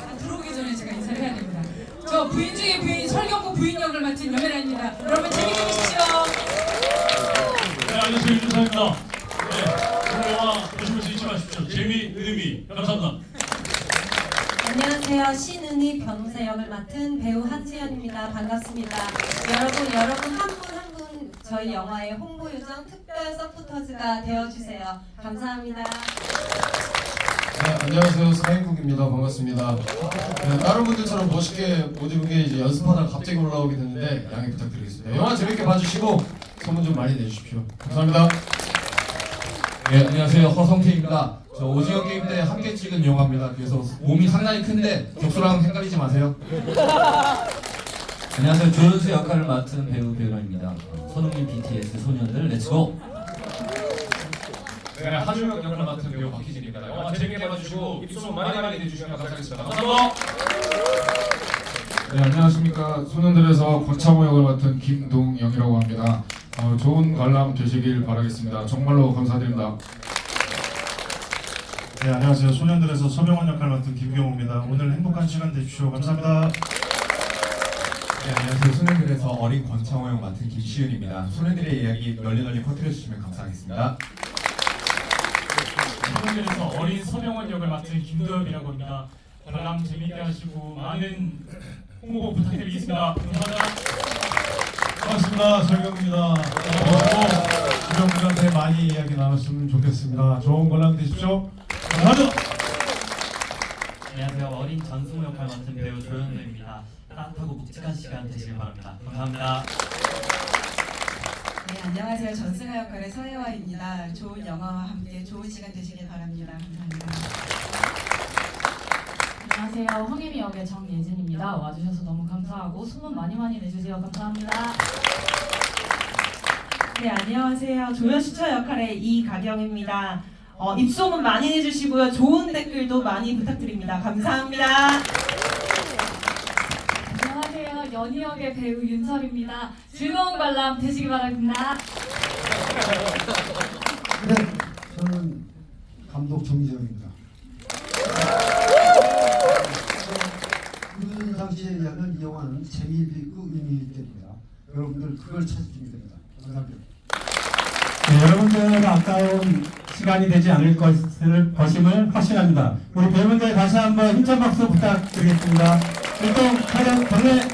아, 들어오기 전에 제가 인사를 해야 됩니다. 저 부인 중에 부인 설경구 부인 역을 맡은 여메라입니다. 여러분 재밌게 보십시오. 네, 안녕하세요 윤주사입니다. 네, 영화 보시면서 잊지 마십시오. 재미, 의미, 감사합니다. 안녕하세요. 신은희 변호사 역을 맡은 배우 한수연입니다. 반갑습니다. 여러분, 여러분 한분한분 저희 영화의 홍보 요정 특별 서포터즈가 되어주세요. 감사합니다. 네, 안녕하세요. 서인국입니다. 반갑습니다. 네, 다른 분들처럼 멋있게 못 입은 게 이제 연습하다가 갑자기 올라오게 됐는데 양해 부탁드리겠습니다. 영화 재밌게 봐주시고 소문 좀 많이 내주십시오. 감사합니다. 네, 안녕하세요. 허성태입니다. 저 오징어 게임 때 함께 찍은 영화입니다. 그래서 몸이 상당히 큰데 격수랑 헷갈리지 마세요. 안녕하세요. 조연수 역할을 맡은 배우 배우라입니다. 어, 손흥민 BTS 소년들 렛츠고! 네, 하주혁 역할 맡은 배우 박희진입니다. 영화 재밌게 봐주시고 입소문 많이 많이 내주시면 감사하겠습니다. 감사합니다. 네, 안녕하십니까. 소년들에서 권창호 역을 맡은 김동영이라고 합니다. 어, 좋은 관람 되시길 바라겠습니다. 정말로 감사드립니다. 네, 안녕하세요. 소년들에서 서명원 역할 맡은 김경호입니다. 오늘 행복한 시간 되십시오. 감사합니다. 네, 안녕하세요. 소년들에서 어린 권창호 형 맡은 김시윤입니다. 소년들의 이야기 널리 널리 퍼뜨려 주시면 감사하겠습니다. 청년들에서 어린 서병원 역을 맡은 김도엽이라고 합니다. 관람 재밌게 하시고 많은 홍보 부탁드리겠습니다. 감사합니다. 반갑습니다. 설경입니다. 그리고 주변분한테 많이 이야기 나눴으면 좋겠습니다. 좋은 관람 되십시오. 감사합니다. 안녕하세요. 어린 전승우 역할 맡은 배우 조현우입니다. 따뜻하고 묵직한 시간 되시길 바랍니다. 감사합니다. 네, 안녕하세요. 전승아 역할의 서혜화입니다. 좋은 영화와 함께 좋은 시간 되시길 바랍니다. 감사합니다. 안녕하세요. 황혜미 역의 정예진입니다. 와주셔서 너무 감사하고 소문 많이 많이 내주세요. 감사합니다. 네, 안녕하세요. 조연수처 역할의 이가경입니다. 어, 입소문 많이 해주시고요. 좋은 댓글도 많이 부탁드립니다. 감사합니다. 안녕하세요. 연희 역의 배우 윤설입니다. 즐거운 관람 되시기 바랍니다. 네, 저는 감독 정지영입니다. 윤상 씨에 의하면 이 영화는 재미있고 의미 있습니다. 여러분들 그걸 찾으시면 됩니다. 감사합니다. 네, 여러분들 아까운 시간이 되지 않을 것을 것임을 확신합니다. 우리 배우분들 다시 한번 힘찬 박수 부탁드리겠습니다. 일동 촬영 경례